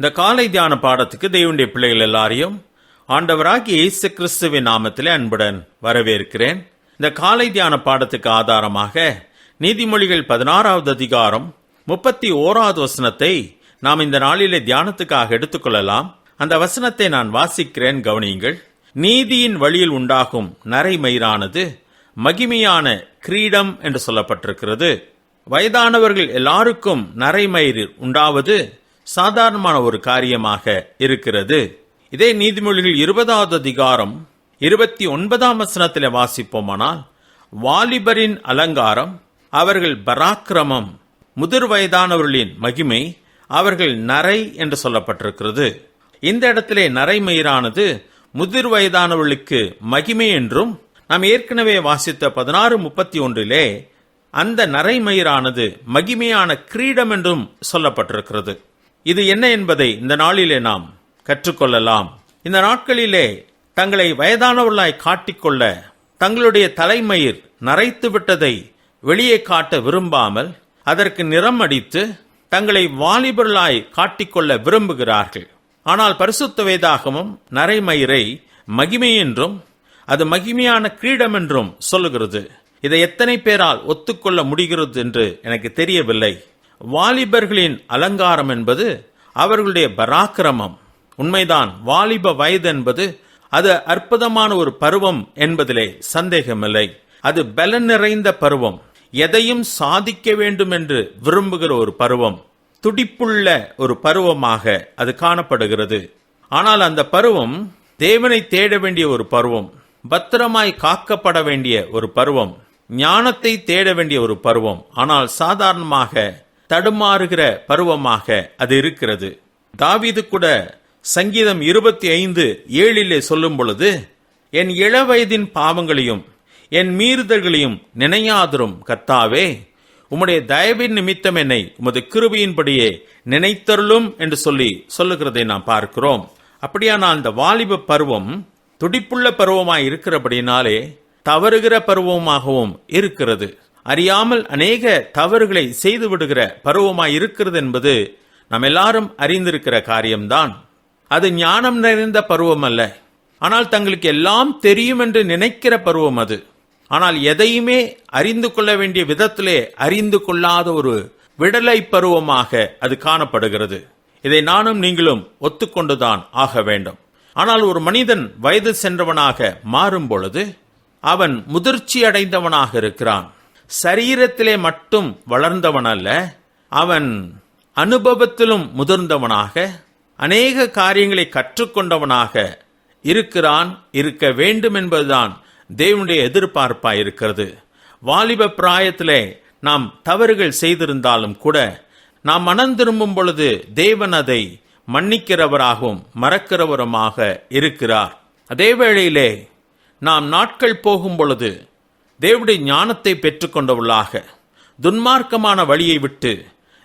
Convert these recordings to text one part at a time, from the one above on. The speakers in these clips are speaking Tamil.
இந்த காலை தியான பாடத்துக்கு தேவனுடைய பிள்ளைகள் எல்லாரையும் ஆண்டவராகி இயேசு கிறிஸ்துவின் நாமத்திலே அன்புடன் வரவேற்கிறேன். இந்த காலை தியான பாடத்துக்கு ஆதாரமாக நீதிமொழிகள் பதினாறாவது அதிகாரம் முப்பத்தி ஓராவது வசனத்தை நாம் இந்த நாளிலே தியானத்துக்காக எடுத்துக்கொள்ளலாம். அந்த வசனத்தை நான் வாசிக்கிறேன் கவனியுங்கள். நீதியின் வழியில் உண்டாகும் நரைமயிரானது மகிமையான கிரீடம் என்று சொல்லப்பட்டிருக்கிறது. வயதானவர்கள் எல்லாருக்கும் நரைமயிர் உண்டாவது சாதாரணமான ஒரு காரியமாக இருக்கிறது. இதே நீதிமொழிகள் இருபதாவது அதிகாரம் இருபத்தி ஒன்பதாம் வசனத்தில் வாசிப்போமானால் வாலிபரின் அலங்காரம் அவர்கள் பராக்கிரமம் முதிர் வயதானவர்களின் மகிமை அவர்கள் நரை என்று சொல்லப்பட்டிருக்கிறது. இந்த இடத்திலே நரைமயிரானது முதிர் வயதானவர்களுக்கு மகிமை என்றும் நாம் ஏற்கனவே வாசித்த பதினாறு முப்பத்தி ஒன்றிலே அந்த நரைமயிரானது மகிமையான கிரீடம் என்றும் சொல்லப்பட்டிருக்கிறது. இது என்ன என்பதை இந்த நாளிலே நாம் கற்றுக்கொள்ளலாம். இந்த நாட்களிலே தங்களை வயதானவர்களாய் காட்டிக்கொள்ள தங்களுடைய தலைமயிர் நரைத்து விட்டதை வெளியே காட்ட விரும்பாமல் அதற்கு நிறம் அடித்து தங்களை வாலிபர்களாய் காட்டிக்கொள்ள விரும்புகிறார்கள். ஆனால் பரிசுத்த வேதாகமும் நரைமயிரை மகிமை என்றும் அது மகிமையான கிரீடம் என்றும் சொல்லுகிறது. இதை எத்தனை பேரால் ஒத்துக்கொள்ள முடிகிறது என்று எனக்கு தெரியவில்லை. வாலிபர்களின் அலங்காரம் என்பது அவர்களுடைய பராக்கிரமம். உண்மைதான் வாலிப வயது என்பது அது அற்புதமான ஒரு பருவம் என்பதிலே சந்தேகமில்லை. அது பலன் நிறைந்த பருவம். எதையும் சாதிக்க வேண்டும் என்று விரும்புகிற ஒரு பருவம். துடிப்புள்ள ஒரு பருவமாக அது காணப்படுகிறது. ஆனால் அந்த பருவம் தேவனை தேட வேண்டிய ஒரு பருவம். பத்திரமாய் காக்கப்பட வேண்டிய ஒரு பருவம். ஞானத்தை தேட வேண்டிய ஒரு பருவம். ஆனால் சாதாரணமாக தடுமாறுகிற பருவமாக அது இருக்கிறது. தாவிது கூட சங்கீதம் இருபத்தி ஐந்து ஏழிலே சொல்லும் பொழுது என் இளவயதின் பாவங்களையும் என் மீறுதல்களையும் நினையாதரும் கர்த்தாவே உம்முடைய தயவின் நிமித்தம் என்னை உமது கிருபியின்படியே நினைத்தருளும் என்று சொல்லி சொல்லுகிறதை நாம் பார்க்கிறோம். அப்படியான அந்த வாலிப பருவம் துடிப்புள்ள பருவமாய் இருக்கிறபடினாலே தவறுகிற பருவமாகவும் இருக்கிறது. அறியாமல் அநேக தவறுகளை செய்து விடுகிற பருவமாய் இருக்கிறது என்பது நாம் எல்லாரும் அறிந்திருக்கிற காரியம்தான். அது ஞானம் நிறைந்த பருவம் அல்ல. ஆனால் தங்களுக்கு எல்லாம் தெரியும் என்று நினைக்கிற பருவம் அது. ஆனால் எதையுமே அறிந்து கொள்ள வேண்டிய விதத்திலே அறிந்து கொள்ளாத ஒரு விடலை பருவமாக அது காணப்படுகிறது. இதை நானும் நீங்களும் ஒத்துக்கொண்டுதான் ஆக வேண்டும். ஆனால் ஒரு மனிதன் வயது சென்றவனாக மாறும் பொழுது அவன் முதிர்ச்சி அடைந்தவனாக இருக்கிறான். சரீரத்திலே மட்டும் வளர்ந்தவன் அல்ல அவன் அனுபவத்திலும் முதிர்ந்தவனாக அநேக காரியங்களை கற்றுக்கொண்டவனாக இருக்கிறான் இருக்க வேண்டும் என்பதுதான் தேவனுடைய எதிர்பார்ப்பாக இருக்கிறது வாலிப பிராயத்திலே நாம் தவறுகள் செய்திருந்தாலும் கூட நாம் மனம் திரும்பும் பொழுது தேவன் அதை மன்னிக்கிறவராகவும் மறக்கிறவருமாக இருக்கிறார். அதே வேளையிலே நாம் நாட்கள் போகும் பொழுது தேவனுடைய ஞானத்தை பெற்றுக்கொண்டவர்களாக துன்மார்க்கமான வழியை விட்டு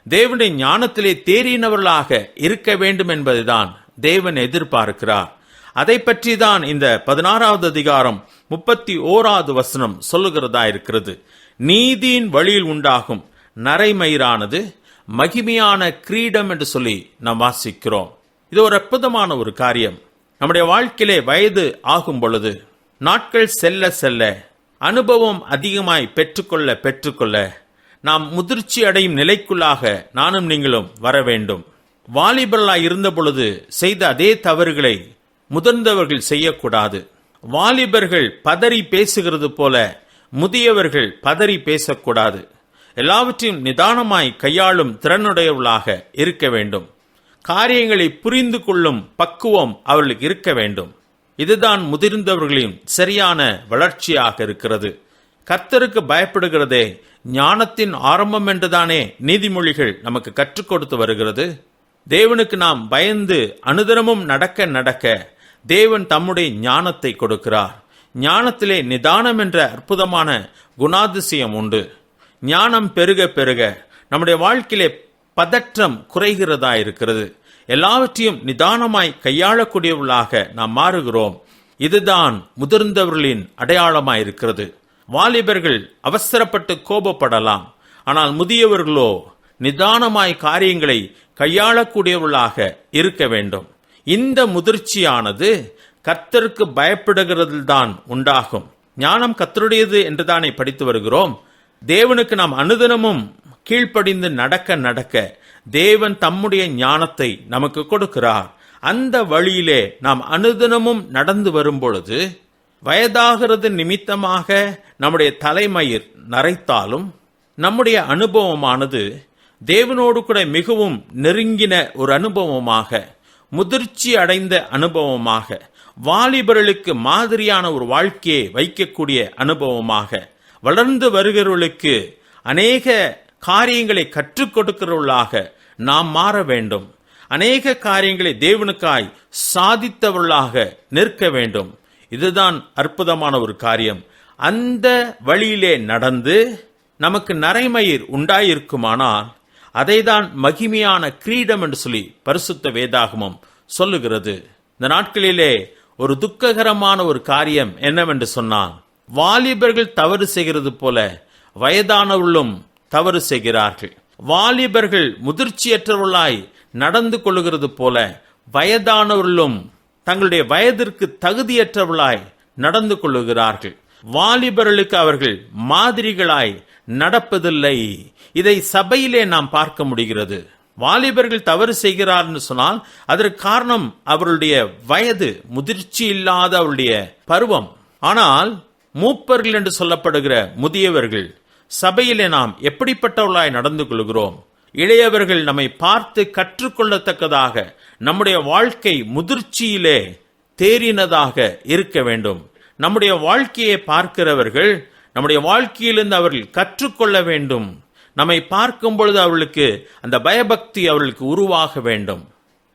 தேவனுடைய ஞானத்திலே தேறினவர்களாக இருக்க வேண்டும் என்பதுதான் தேவன் எதிர்பார்க்கிறார். அதை பற்றி தான் இந்த பதினாறாவது அதிகாரம் முப்பத்தி ஓராவது வசனம் சொல்லுகிறதா இருக்கிறது. நீதியின் வழியில் உண்டாகும் நரைமயிரானது மகிமையான கிரீடம் என்று சொல்லி நாம் வாசிக்கிறோம். இது ஒரு அற்புதமான ஒரு காரியம். நம்முடைய வாழ்க்கையிலே வயது ஆகும் பொழுது நாட்கள் செல்ல செல்ல அனுபவம் அதிகமாய் பெற்றுக்கொள்ள பெற்றுக்கொள்ள நாம் முதிர்ச்சி அடையும் நிலைக்குள்ளாக நானும் நீங்களும் வர வேண்டும். வாலிபர்களாய் இருந்த பொழுது செய்த அதே தவறுகளை முதிர்ந்தவர்கள் செய்யக்கூடாது. வாலிபர்கள் பதறி பேசுகிறது போல முதியவர்கள் பதறி பேசக்கூடாது. எல்லாவற்றையும் நிதானமாய் கையாளும் திறனுடையவர்களாக இருக்க வேண்டும். காரியங்களை புரிந்து கொள்ளும் பக்குவம் அவர்களுக்கு இருக்க வேண்டும். இதுதான் முதிர்ந்தவர்களின் சரியான வளர்ச்சியாக இருக்கிறது. கர்த்தருக்கு பயப்படுகிறதே ஞானத்தின் ஆரம்பம் என்றுதானே நீதிமொழிகள் நமக்கு கற்றுக் கொடுத்து வருகிறது? தேவனுக்கு நாம் பயந்து அனுதினமும் நடக்க நடக்க தேவன் தம்முடைய ஞானத்தை கொடுக்கிறார். ஞானத்திலே நிதானம் என்ற அற்புதமான குணாதிசயம் உண்டு. ஞானம் பெருக பெருக நம்முடைய வாழ்க்கையிலே பதற்றம் குறைகிறதா இருக்கிறது. எல்லாவற்றையும் நிதானமாய் கையாளக்கூடியவர்களாக நாம் மாறுகிறோம். இதுதான் முதிர்ந்தவர்களின் அடையாளமாய் இருக்கிறது வாலிபர்கள் அவசரப்பட்டு கோபப்படலாம். ஆனால் முதியவர்களோ நிதானமாய் காரியங்களை கையாளக்கூடியவர்களாக இருக்க வேண்டும். இந்த முதிர்ச்சியானது கர்த்தருக்கு பயப்படுகிறதில்தான் உண்டாகும். ஞானம் கத்தருடையது என்றுதானே படித்து வருகிறோம். தேவனுக்கு நாம் அனுதினமும் கீழ்ப்படிந்து நடக்க நடக்க தேவன் தம்முடைய ஞானத்தை நமக்கு கொடுக்கிறார். அந்த வழியிலே நாம் அனுதினமும் நடந்து வரும் பொழுது வயதாகிறது நிமித்தமாக நம்முடைய தலைமயிர் நரைத்தாலும் நம்முடைய அனுபவமானது தேவனோடு கூட மிகவும் நெருங்கின ஒரு அனுபவமாக முதிர்ச்சி அடைந்த அனுபவமாக வாலிபர்களுக்கு மாதிரியான ஒரு வாழ்க்கையை வைக்கக்கூடிய அனுபவமாக வளர்ந்து வருகிறவர்களுக்கு அநேக காரியங்களை கற்றுக் கொடுக்கிறவர்களாக நாம் மாற வேண்டும். அநேக காரியங்களை தேவனுக்காய் சாதித்தவர்களாக நிற்க வேண்டும். இதுதான் அற்புதமான ஒரு காரியம். அந்த வழியிலே நடந்து நமக்கு நரைமயிர் உண்டாயிருக்குமானால் அதைதான் மகிமையான கிரீடம் என்று சொல்லி பரிசுத்த வேதாகமம் சொல்லுகிறது. இந்த நாட்களிலே ஒரு துக்ககரமான ஒரு காரியம் என்னவென்று சொன்னால் வாலிபர்கள் தவறு செய்கிறது போல வயதானவர்களும் தவறு செய்கிறார்கள். வாலிபர்கள் முதிர்ச்சியற்றவர்களாய் நடந்து கொள்ளுகிறது போல வயதானவர்களும் தங்களுடைய வயதிற்கு தகுதியற்றவர்களாய் நடந்து கொள்ளுகிறார்கள். வாலிபர்களுக்கு அவர்கள் மாதிரிகளாய் நடப்பதில்லை. இதை சபையிலே நாம் பார்க்க முடிகிறது. வாலிபர்கள் தவறு செய்கிறார்னு சொன்னால் அதற்கு காரணம் அவருடைய வயது முதிர்ச்சி இல்லாத அவருடைய பருவம். ஆனால் மூப்பர்கள் என்று சொல்லப்படுகிற முதியவர்கள் சபையிலே நாம் எப்படிப்பட்டவர்களாய் நடந்து கொள்கிறோம்? இளையவர்கள் நம்மை பார்த்து கற்றுக்கொள்ளத்தக்கதாக நம்முடைய வாழ்க்கை முதிர்ச்சியிலே தேறினதாக இருக்க வேண்டும். நம்முடைய வாழ்க்கையை பார்க்கிறவர்கள் நம்முடைய வாழ்க்கையிலிருந்து அவர்கள் கற்றுக்கொள்ள வேண்டும். நம்மை பார்க்கும் பொழுது அவர்களுக்கு அந்த பயபக்தி அவர்களுக்கு உருவாக வேண்டும்.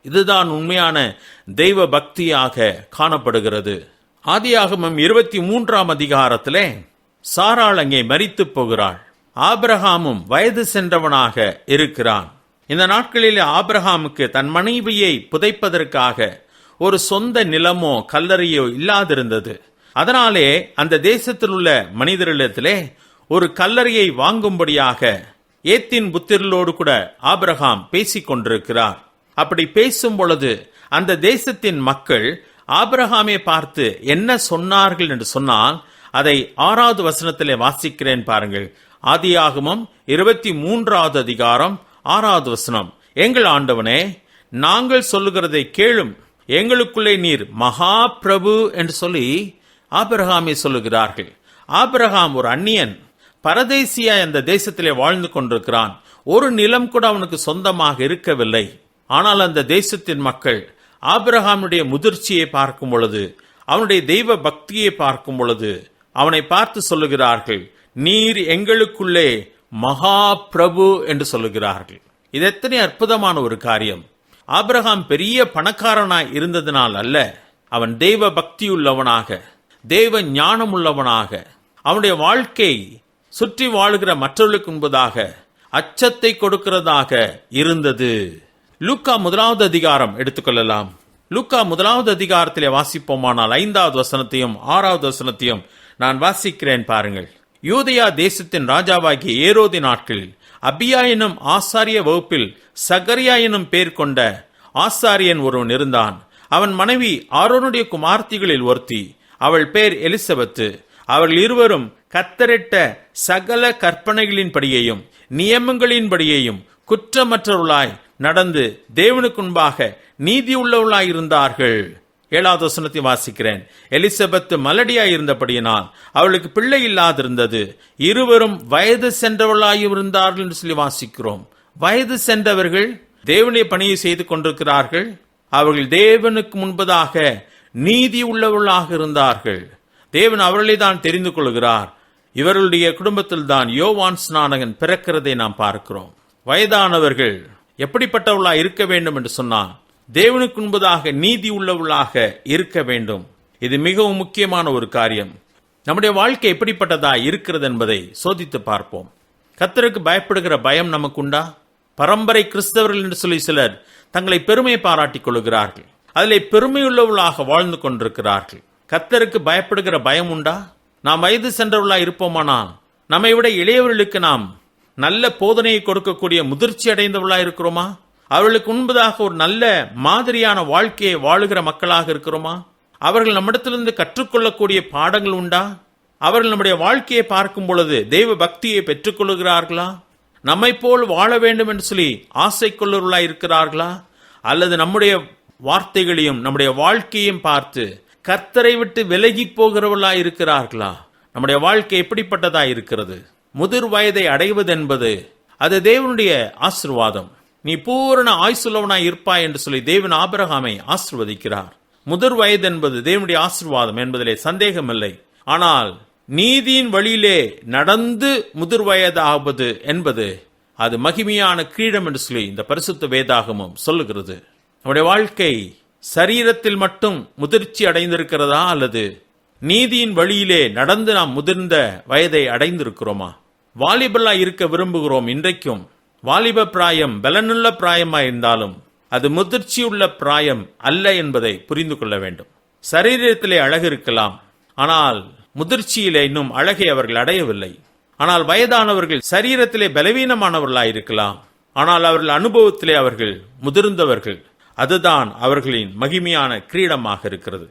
இதுதான் உண்மையான தெய்வ பக்தியாக காணப்படுகிறது. ஆதியாகமம் இருபத்தி மூன்றாம் அதிகாரத்திலே சாராள் அங்கே மறித்து போகிறாள். ஆபிரகாமும் வயது சென்றவனாக இருக்கிறான். இந்த நாட்களில் ஆபிரகாமுக்கு தன் மனைவியை புதைப்பதற்காக ஒரு சொந்த நிலமோ கல்லறையோ இல்லாதிருந்தது. அதனாலே அந்த தேசத்தில் உள்ள மனிதர்களிடத்திலே ஒரு கல்லறையை வாங்கும்படியாக ஏத்தின் புத்திரலோடு கூட ஆபிரகாம் பேசிக் கொண்டிருக்கிறார். அப்படி பேசும் பொழுது அந்த தேசத்தின் மக்கள் ஆபிரகாமை பார்த்து என்ன சொன்னார்கள் என்று சொன்னால் அதை ஆறாவது வசனத்திலே வாசிக்கிறேன் பாருங்கள். ஆதியாகமம் இருபத்தி மூன்றாவது அதிகாரம் ஆறாவது வசனம். எங்கள் ஆண்டவனே நாங்கள் சொல்லுகிறதை கேளும். எங்களுக்குள்ளே நீர் மகா பிரபு என்று சொல்லி ஆபிரகாமை சொல்லுகிறார்கள். ஆபிரகாம் ஒரு அந்நியன். பரதேசியா அந்த தேசத்திலே வாழ்ந்து கொண்டிருக்கிறான். ஒரு நிலம் கூட அவனுக்கு சொந்தமாக இருக்கவில்லை. ஆனால் அந்த தேசத்தின் மக்கள் ஆபிரகாமுடைய முதிர்ச்சியை பார்க்கும் பொழுது அவனுடைய தெய்வ பக்தியை பார்க்கும் பொழுது அவனை பார்த்து சொல்லுகிறார்கள் நீர் எங்களுக்குள்ளே மகா பிரபு என்று சொல்லுகிறார்கள். இது எத்தனை அற்புதமான ஒரு காரியம். ஆபிரகாம் பெரிய பணக்காரனாய் இருந்ததினால் அல்ல அவன் தெய்வ பக்தியுள்ளவனாக தெய்வ ஞானம் உள்ளவனாக அவனுடைய வாழ்க்கை சுற்றி வாழுகிற மற்றவர்களுக்கு முன்பதாக அச்சத்தை கொடுக்கிறதாக இருந்தது. லூக்கா முதலாவது அதிகாரம் எடுத்துக்கொள்ளலாம் லூக்கா முதலாவது அதிகாரத்திலே வாசிப்போமானால் ஐந்தாவது வசனத்தையும் ஆறாவது வசனத்தையும் நான் வாசிக்கிறேன் பாருங்கள். யூதயா தேசத்தின் ராஜாவாகிய ஏரோதி நாட்களில் அபியா எனும் ஆசாரிய வகுப்பில் சகரியா எனும் பேர் கொண்ட ஆசாரியன் ஒருவன் இருந்தான். அவன் மனைவி ஆரோனுடைய குமார்த்திகளில் ஒருத்தி அவள் பேர் எலிசபெத்து. அவர்கள் இருவரும் கத்தரிட்ட சகல கற்பனைகளின்படியையும் நியமங்களின்படியையும் குற்றமற்றவர்களாய் நடந்து தேவனுக்குன்பாக நீதியுள்ளவர்களாய் இருந்தார்கள் ஏழாவது வசனத்தை வாசிக்கிறேன். எலிசபெத் மலடியாய் இருந்தபடியினால் அவளுக்கு பிள்ளை இல்லாதிருந்தது. இருவரும் வயது சென்றவர்களாய் இருந்தார்கள் என்று சொல்லி வாசிக்கிறோம். வயது சென்றவர்கள் தேவனுடைய பணியை செய்து கொண்டிருக்கிறார்கள். அவர்கள் தேவனுக்கு முன்பதாக நீதி உள்ளவர்களாக இருந்தார்கள். தேவன் அவர்களை தான் தெரிந்து கொள்கிறார். இவர்களுடைய குடும்பத்தில் தான் யோவான் ஸ்நானகன் பிறக்கிறதை நாம் பார்க்கிறோம். வயதானவர்கள் எப்படிப்பட்டவர்களா இருக்க வேண்டும் என்று சொன்னால் தேவனுக்கு முன்பதாக நீதி உள்ளவர்களாக இருக்க வேண்டும். இது மிகவும் முக்கியமான ஒரு காரியம். நம்முடைய வாழ்க்கை எப்படிப்பட்டதா இருக்கிறது என்பதை சோதித்து பார்ப்போம். கத்தருக்கு பயப்படுகிற பயம் நமக்கு உண்டா பரம்பரை கிறிஸ்தவர்கள் என்று சொல்லி சிலர் தங்களை பெருமை பாராட்டிக் கொள்கிறார்கள். அதிலே பெருமையுள்ளவர்களாக வாழ்ந்து கொண்டிருக்கிறார்கள். கத்தருக்கு பயப்படுகிற பயம் உண்டா? நாம் வயது சென்றவர்களா இருப்போமானால் நம்மை விட இளையவர்களுக்கு நாம் நல்ல போதனையை கொடுக்கக்கூடிய முதிர்ச்சி அடைந்தவளாக இருக்கிறோமா? அவர்களுக்கு முன்பதாக ஒரு நல்ல மாதிரியான வாழ்க்கையை வாழுகிற மக்களாக இருக்கிறோமா? அவர்கள் நம்மிடத்திலிருந்து கற்றுக்கொள்ளக்கூடிய பாடங்கள் உண்டா? அவர்கள் நம்முடைய வாழ்க்கையை பார்க்கும் பொழுது தெய்வ பக்தியை பெற்றுக்கொள்கிறார்களா? நம்மை போல் வாழ வேண்டும் என்று சொல்லி ஆசை கொள்ளுவர்களாய் இருக்கிறார்களா? அல்லது நம்முடைய வார்த்தைகளையும் நம்முடைய வாழ்க்கையும் பார்த்து கர்த்தரை விட்டு விலகி போகிறவர்களா இருக்கிறார்களா? நம்முடைய வாழ்க்கை எப்படிப்பட்டதா இருக்கிறது? முதிர் வயதை அடைவது என்பது அது தேவனுடைய ஆசிர்வாதம். நீ பூரண ஆயுசுள்ளவனாய் இருப்பாய் என்று சொல்லி தேவன் ஆபிரகாமை ஆசிர்வதிக்கிறார். முதிர் வயது என்பது தேவனுடைய ஆசிர்வாதம் என்பதிலே சந்தேகமில்லை. ஆனால் நீதியின் வழியிலே நடந்து முதிர் வயதாவது என்பது அது மகிமையான கிரீடம் என்று சொல்லி இந்த பரிசுத்த வேதாகமும் சொல்லுகிறது. நம்முடைய வாழ்க்கை சரீரத்தில் மட்டும் முதிர்ச்சி அடைந்திருக்கிறதா அல்லது நீதியின் வழியிலே நடந்து நாம் முதிர்ந்த வயதை அடைந்திருக்கிறோமா? வாலிபலா இருக்க விரும்புகிறோம் இன்றைக்கும். வாலிப பிராயம் பலனுள்ள பிராயமா இருந்தாலும் அது முதிர்ச்சியுள்ள பிராயம் அல்ல என்பதை புரிந்து கொள்ள வேண்டும். சரீரத்திலே அழகு இருக்கலாம் ஆனால் முதிர்ச்சியிலே இன்னும் அழகை அவர்கள் அடையவில்லை. ஆனால் வயதானவர்கள் சரீரத்திலே பலவீனமானவர்களாயிருக்கலாம் ஆனால் அவர்கள் அனுபவத்திலே அவர்கள் முதிர்ந்தவர்கள். அதுதான் அவர்களின் மகிமையான கிரீடமாக இருக்கிறது.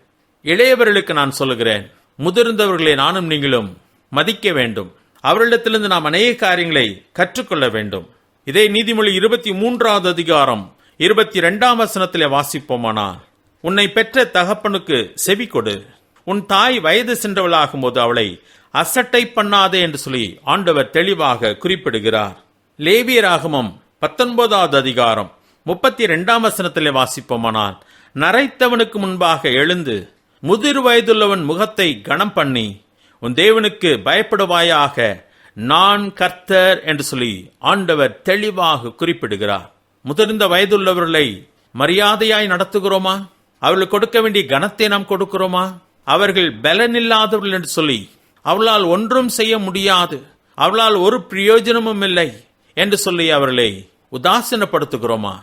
இளையவர்களுக்கு நான் சொல்லுகிறேன் முதிர்ந்தவர்களை நானும் நீங்களும் மதிக்க வேண்டும். அவர்களிடத்திலிருந்து நாம் அநேக காரியங்களை கற்றுக்கொள்ள வேண்டும். இதே நீதிமொழி இருபத்தி மூன்றாவது அதிகாரம் இருபத்தி இரண்டாம் வசனத்திலே வாசிப்போமானால் உன்னை பெற்ற தகப்பனுக்கு செவி கொடு. உன் தாய் வயது சென்றவளாகும் போது அவளை அசட்டை பண்ணாதே என்று சொல்லி ஆண்டவர் தெளிவாக குறிப்பிடுகிறார். லேவியராகமம் பத்தொன்பதாவது அதிகாரம் முப்பத்தி இரண்டாம் வசனத்திலே வாசிப்போமானால் நரைத்தவனுக்கு முன்பாக எழுந்து முதிர் வயதுள்ளவன் முகத்தை கனம் பண்ணி உன் தேவனுக்கு பயப்படுவாயாக. நான் கர்த்தர் என்று சொல்லி ஆண்டவர் தெளிவாக குறிப்பிடுகிறார். முதிர்ந்த வயதுள்ளவர்களை மரியாதையாய் நடத்துகிறோமா? அவர்களுக்கு கொடுக்க வேண்டிய கனத்தை நாம் கொடுக்கிறோமா? அவர்கள் பலனில்லாதவர்கள் என்று சொல்லி அவளால் ஒன்றும் செய்ய முடியாது அவளால் ஒரு பிரயோஜனமும் இல்லை என்று சொல்லி அவர்களை உதாசீனப்படுத்துகிறோமா?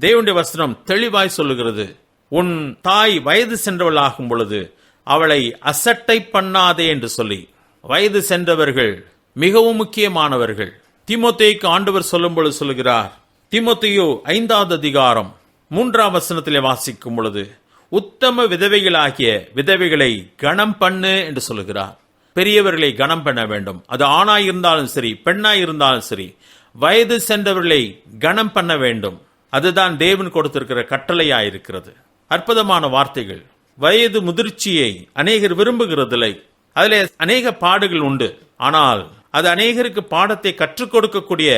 தேவனுடைய வசனம் தெளிவாய் சொல்லுகிறது. உன் தாய் வயது சென்றவளாகும் பொழுது அவளை அசட்டை பண்ணாதே என்று சொல்லி வயது சென்றவர்கள் மிகவும் முக்கியமானவர்கள். திமுத்தைக்கு ஆண்டவர் சொல்லும் பொழுது சொல்லுகிறார் திமுத்தையோ ஐந்தாவது அதிகாரம் மூன்றாம் வசனத்திலே வாசிக்கும் பொழுது உத்தம விதவைகளாகிய விதவைகளை கணம் பண்ணு என்று சொல்லுகிறார். பெரியவர்களை கணம் பண்ண வேண்டும். அது ஆணாய் இருந்தாலும் சரி பெண்ணாய் இருந்தாலும் சரி வயது சென்றவர்களை கணம் பண்ண வேண்டும். அதுதான் தேவன் கொடுத்திருக்கிற கட்டளையாய் இருக்கிறது அற்புதமான வார்த்தைகள். வயது முதிர்ச்சியை அநேகர் விரும்புகிறதில்லை. அதிலே அநேக பாடுகள் உண்டு. ஆனால் அது அநேகருக்கு பாடத்தை கற்றுக் கொடுக்கக்கூடிய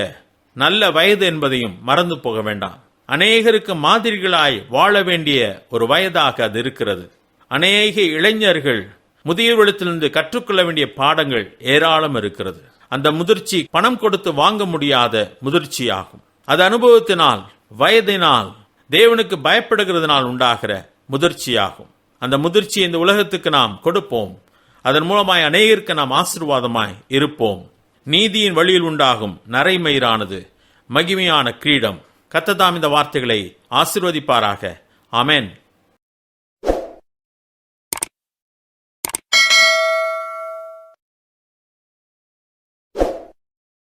நல்ல வயது என்பதையும் மறந்து போக வேண்டாம். அநேகருக்கு மாதிரிகளாய் வாழ வேண்டிய ஒரு வயதாக அது இருக்கிறது. அநேக இளைஞர்கள் முதியவர்களிடத்திலிருந்து கற்றுக்கொள்ள வேண்டிய பாடங்கள் ஏராளம் இருக்கிறது. அந்த முதிர்ச்சி பணம் கொடுத்து வாங்க முடியாத முதிர்ச்சியாகும். அது அனுபவத்தினால் வயதினால் தேவனுக்கு பயப்படுகிறதுனால் உண்டாகிற முதிர்ச்சியாகும். அந்த முதிர்ச்சி இந்த உலகத்துக்கு நாம் கொடுப்போம். அதன் மூலமாய் அநேகருக்கு நாம் ஆசீர்வாதமாய் இருப்போம். நீதியின் வழியில் உண்டாகும் நரைமயிரானது மகிமையான கிரீடம். கத்ததாம் இந்த வார்த்தைகளை ஆசீர்வதிப்பாராக. அமேன்